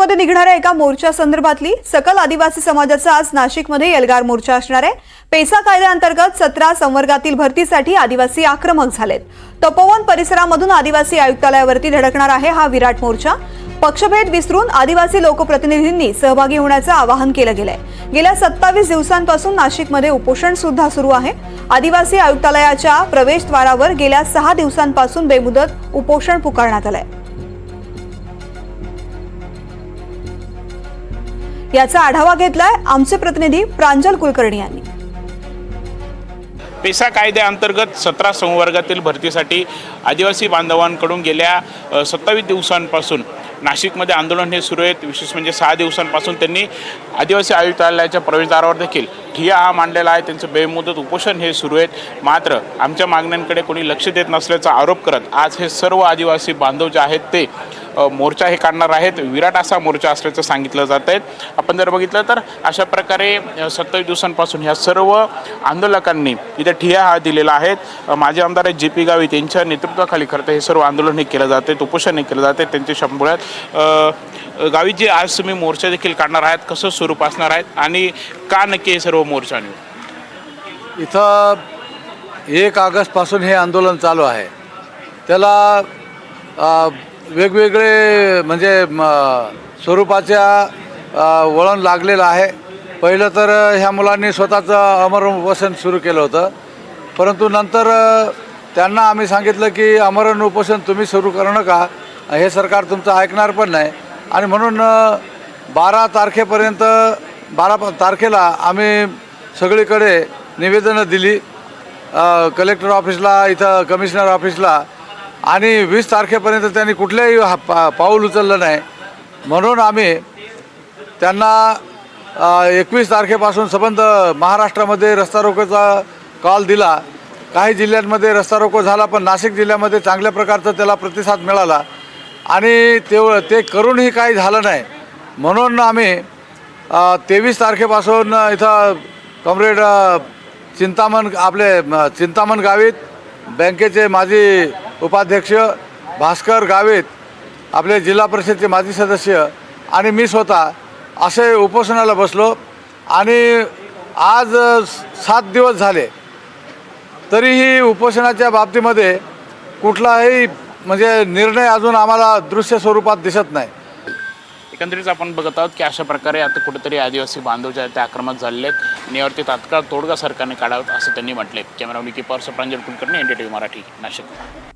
मध्ये निघणाऱ्या एका मोर्चा संदर्भातली सकल आदिवासी समाजाचा आज नाशिकमध्ये एल्गार मोर्चा असणार आहे. पेसा कायद्याअंतर्गत सतरा संवर्गातील भरतीसाठी आदिवासी आक्रमक झालेत. तपोवन परिसरामधून आदिवासी आयुक्तालयावरती धडकणार आहे हा विराट मोर्चा. पक्षभेद विसरून आदिवासी लोकप्रतिनिधींनी सहभागी होण्याचं आवाहन केलं गेलंय. गेल्या सत्तावीस दिवसांपासून नाशिकमध्ये उपोषण सुद्धा सुरू आहे. आदिवासी आयुक्तालयाच्या प्रवेशद्वारावर गेल्या सहा दिवसांपासून बेमुदत उपोषण पुकारण्यात आलंय. याचा आढावा घेतलाय आमचे प्रतिनिधी प्रांजल कुलकर्णी यांनी. पेसा कायद्याअंतर्गत सतरा संवर्गातील भरतीसाठी आदिवासी बांधवांकडून गेल्या सत्तावीस दिवसांपासून नाशिकमध्ये आंदोलन हे सुरू आहेत. विशेष म्हणजे सहा दिवसांपासून त्यांनी आदिवासी आयुक्तालयाच्या प्रवेशद्वारावर देखील ठिया हा मांडलेला आहे. त्यांचं बेमुदत उपोषण हे सुरू आहेत. मात्र आमच्या मागण्यांकडे कोणी लक्ष देत नसल्याचा आरोप करत आज हे सर्व आदिवासी बांधव जे आहेत ते मोर्चा हे काढणार आहेत. विराट असा मोर्चा असल्याचं सांगितलं जात आहे. आपण जर बघितलं तर अशा प्रकारे सत्तावीस दिवसांपासून ह्या सर्व आंदोलकांनी इथे ठिया हा दिलेला आहे. माझे माजी आमदार आहेत जे पी गावित यांच्या नेतृत्वाखाली खरं तर हे सर्व आंदोलन हे केलं जाते उपोषण हे केलं जाते त्यांच्या शंभुळ्यात. गावित जे आज तुम्ही मोर्चा देखील काढणार आहात कसं स्वरूप असणार आहेत आणि का नक्की हे सर्व मोर्चा इथं एक ऑगस्टपासून हे आंदोलन चालू आहे. त्याला वेगवेगळे म्हणजे म, स्वरूपाच्या वळण लागलेलं आहे. पहिलं तर ह्या मुलांनी स्वतःचं अमरण उपोषण सुरू केलं होतं. परंतु नंतर त्यांना आम्ही सांगितलं की अमरण उपोषण तुम्ही सुरू करू नका. हे सरकार तुमचं ऐकणार पण नाही. आणि म्हणून बारा तारखेपर्यंत बारा प- तारखेला आम्ही सगळीकडे निवेदनं दिली. कलेक्टर ऑफिसला इथं कमिशनर ऑफिसला. आणि वीस तारखेपर्यंत त्यांनी कुठल्याही हा पा पाऊल उचललं नाही. म्हणून आम्ही त्यांना एकवीस तारखेपासून संबंध महाराष्ट्रामध्ये रस्ता रोकोचा कॉल दिला. काही जिल्ह्यांमध्ये रस्ता रोको झाला पण नाशिक जिल्ह्यामध्ये चांगल्या प्रकारचा त्याला प्रतिसाद मिळाला. आणि तेव ते करूनही काही झालं नाही. म्हणून आम्ही तेवीस तारखेपासून इथं कॉम्रेड चिंतामण आपले चिंतामण गावीत बँकेचे माजी उपाध्यक्ष भास्कर गावित आपले जिल्हा परिषदचे माजी सदस्य आणि मी स्वतः असे उपोषणाला बसलो आणि आज सात दिवस झाले तरीही उपोषणाच्या बाबतीमध्ये कुठलाही म्हणजे निर्णय अजून आम्हाला दृश्य स्वरूपात दिसत नाही. एकंदरीत आपण बघत आहोत की अशा प्रकारे आता कुठेतरी आदिवासी बांधव जे आहेत ते आक्रमक झालेले आहेत आणि यावरती तात्काळ तोडगा सरकारने काढावं असं त्यांनी म्हटले camera Niki Pawar Pranjal Kulkarni N D T V Marathi Nashik.